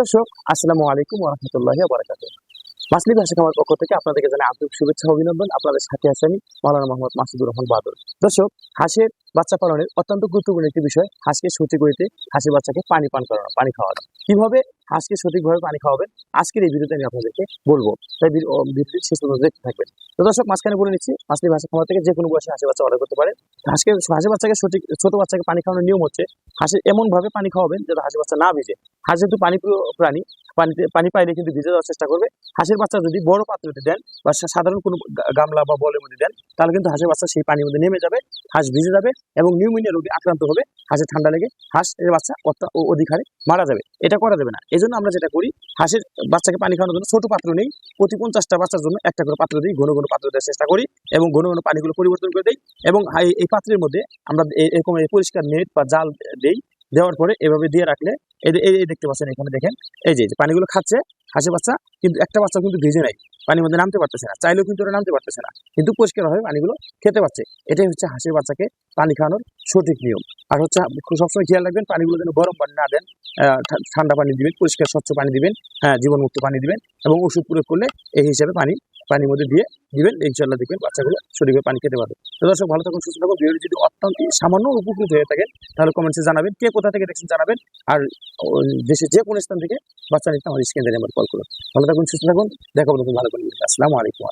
দর্শক, আসসালামু আলাইকুম ওরহামতুল্লাহি বারাকাত মাসলি ভাষা খামার পক্ষ থেকে আপনাদেরকে জানাই আন্তরিক শুভেচ্ছা অভিনন্দন। আপনাদের সাথে আছেন মাওলানা মোহাম্মদ মাসুদুর রহমান বাদল। দর্শক, হাঁসের বাচ্চা পালনের অত্যন্ত গুরুত্বপূর্ণ একটি বিষয়, হাঁসকে সঠিক করিতে হাঁসের বাচ্চাকে পানি পান করানো, পানি খাওয়ানো। কীভাবে হাঁসকে সঠিকভাবে পানি খাওয়াবেন। আজকের এই ভিডিওতে আমি আপনাদেরকে বলব, তাই ভিডিওটি শেষ পর্যন্ত দেখতে থাকবেন। তো দর্শক, মাঝখানে বলে নিচ্ছি মাসলি ভাষা খামার থেকে যে কোনো বয়সে হাঁসের বাচ্চা অর্ডার করতে পারে। হাঁসকে, হাঁসের বাচ্চাকে সঠিক, ছোট বাচ্চাকে পানি খাওয়ানোর নিয়ম হচ্ছে হাঁসের এমন ভাবে পানি খাওয়াবেন যাতে হাঁসের বাচ্চা না ভিজে। হাঁস যেহেতু পানি প্রাণী, পানিতে, পানি পাইলে কিন্তু ভিজে দেওয়ার চেষ্টা করবে। হাঁসের বাচ্চা যদি বড় পাত্রতে দেন বা সাধারণ কোনো গামলা বা বলের মধ্যে দেন তাহলে কিন্তু হাঁসের বাচ্চা সেই পানির মধ্যে নেমে যাবে, হাঁস ভিজে যাবে এবং নিউমোনিয়া রোগে আক্রান্ত হবে। হাঁসের ঠান্ডা লেগে হাঁসের বাচ্চা অত্যা- ও- অধিক হারে মারা যাবে। এটা করা যাবে না। এই জন্য আমরা যেটা করি, হাঁসের বাচ্চাকে পানি খাওয়ানোর জন্য ছোট পাত্র নেই। প্রতি পঞ্চাশটা বাচ্চার জন্য একটা করে পাত্র দিই, ঘন ঘন পাত্র দেওয়ার চেষ্টা করি এবং ঘন ঘন পানিগুলো পরিবর্তন করে দিই এবং এই- পাত্রের মধ্যে আমরা এরকম পরিষ্কার নেট বা জাল দেই। দেওয়ার পরে এভাবে দিয়ে রাখলে এই দেখতে পাচ্ছেন এখানে দেখেন। এই যে পানিগুলো খাচ্ছে হাঁসের বাচ্চা, কিন্তু একটা বাচ্চা কিন্তু ভিজে নাই। পানির মধ্যে নামতে পারতেছে না। চাইলেও কিন্তু ওরা নামতে পারতেছে না। কিন্তু পরিষ্কারভাবে পানিগুলো খেতে পারছে। এটাই হচ্ছে হাঁসের বাচ্চাকে পানি খাওয়ানোর সঠিক নিয়ম। আর হচ্ছে, সবসময় খেয়াল রাখবেন, পানিগুলো যেন গরম পানি না দেন ঠান্ডা পানি দিবেন, পরিষ্কার, স্বচ্ছ পানি দিবেন হ্যাঁ জীবনমুক্ত পানি দিবেন এবং ওষুধ প্রয়োগ করলে এই হিসাবে পানি পানির মধ্যে দিয়ে দিবেন ইনশাল্লাহ দেখবেন বাচ্চাগুলো সঠিকভাবে পানি খেতে পারবে। তো দর্শক, ভালো থাকুন, সুস্থ থাকুন। ভিডিওটি যদি অত্যন্ত সামান্য উপকৃত হয়ে থাকেন, তাহলে কমেন্টসে জানাবেন, কে কোথা থেকে দেখছেন জানাবেন, আর দেশের যে কোনো স্থান থেকে বাচ্চা নিতে আমার স্ক্রিনে নাম্বার কল করুন। ভালো থাকুন, সুস্থ থাকুন, দেখা হবে নতুন ভালো করে আসসালামু আলাইকুম